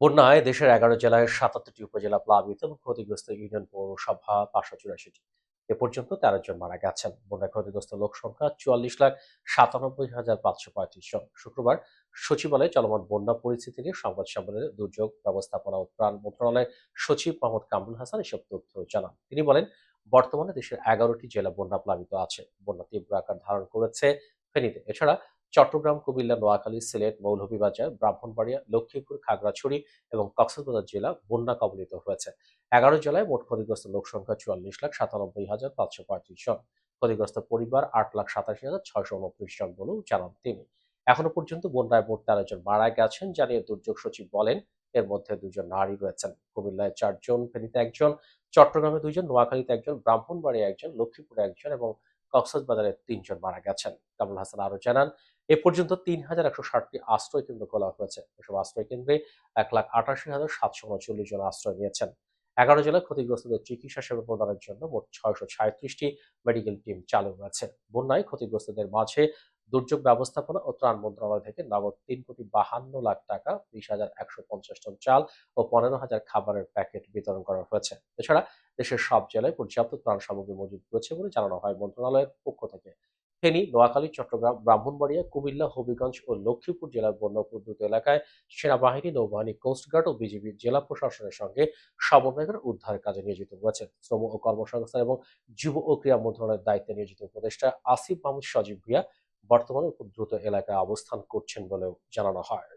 বন্যায় দেশের এগারো জেলায় সাতাত্তরটি উপজেলা প্লাবিত এবং ক্ষতিগ্রস্ত ইউনিয়ন পৌরসভা পাঁচশো চুরাশিটি। এ পর্যন্ত তেরো জন মারা গেছেন। বন্যায় ক্ষতিগ্রস্ত লোক সংখ্যা চুয়াল্লিশ লাখ সাতানব্বই হাজার পাঁচশো পঁয়ত্রিশ জন। শুক্রবার সচিবালয়ে চলমান বন্যা পরিস্থিতি নিয়ে সংবাদ সম্মেলনে দুর্যোগ ব্যবস্থাপনা ও ত্রাণ মন্ত্রণালয়ের সচিব মোহাম্মদ কামরুল হাসান এসব তথ্য জানান। তিনি বলেন, বর্তমানে দেশের এগারোটি জেলা বন্যা প্লাবিত আছে। বন্যা তীব্র আকার ধারণ করেছে ফেনীতে। এছাড়া চট্টগ্রাম, কুমিল্লা, নোয়াখালী, সিলেট, মৌলভীবাজার, ব্রাহ্মণবাড়িয়া, লক্ষ্মীপুর, খাগড়াছড়ি এবং কক্সবাজার জেলা বন্যা কবলিত হয়েছে। এগারো জেলায় মোট ক্ষতিগ্রস্ত লোক সংখ্যা চুয়াল্লিশ লাখ সাতানব্বই হাজার পাঁচশো পঁয়ত্রিশ জন। ক্ষতিগ্রস্ত পরিবার আট লাখ সাতাশি হাজার ছয়শো উনত্রিশ জন বলেও জানান তিনি। এখনও পর্যন্ত বন্যায় মোট তেরো জন মারা গেছেন জানিয়ে দুর্যোগ সচিব বলেন এর মধ্যে দুজন নারী রয়েছেন। কুমিল্লায় চারজন, ফেনীতে একজন, চট্টগ্রামে দুইজন, নোয়াখালীতে একজন ব্রাহ্মণবাড়িয়া একজন, লক্ষ্মীপুরে একজন এবং কক্সবাজারে তিনজন মারা গেছেন। কামরুল হাসান আরও জানান এ পর্যন্ত তিন হাজার একশো ষাটটি আশ্রয় কেন্দ্র খোলা হয়েছে। এসব আশ্রয় কেন্দ্রে এক লাখ আটাশি হাজার সাতশো উনচল্লিশ জন আশ্রয় নিয়েছেন। এগারো জেলায় ক্ষতিগ্রস্তদের চিকিৎসা সেবা প্রদানের জন্য মোট ছয়শো সাঁত্রিশটি মেডিকেল টিম চালু রয়েছে। বন্যায় ক্ষতিগ্রস্তদের মাঝে দুর্যোগ ব্যবস্থাপনা ও ত্রাণ মন্ত্রণালয় থেকে নগদ তিন কোটি বাহান্ন লাখ টাকা, বিশ হাজার একশো পঞ্চাশ টন চাল ও পনেরো হাজার খাবারের প্যাকেট বিতরণ করা হয়েছে। এছাড়া দেশের সব জেলায় পর্যাপ্ত ত্রাণ সামগ্রী মজুদ রয়েছে বলে জানানো হয় মন্ত্রণালয়ের পক্ষ থেকে। ফেনী, নোয়াখালী, চট্টগ্রাম, ব্রাহ্মণবাড়িয়া, কুমিল্লা, হবিগঞ্জ ও লক্ষ্মীপুর জেলার বন্যা উপদ্রুত এলাকায় সেনাবাহিনী, নৌবাহিনী কোস্টগার্ড ও বিজিবির জেলা প্রশাসনের সঙ্গে সমন্বয় করে উদ্ধার কাজে নিয়োজিত রয়েছে শ্রম ও কর্মসংস্থান এবং যুব ও ক্রীড়া মন্ত্রণালয়ের দায়িত্বে নিয়োজিত উপদেষ্টা আসিফ মাহমুদ সজীব ভিয়া বর্তমানে উপদ্রুত এলাকায় অবস্থান করছেন বলেও জানানো হয়।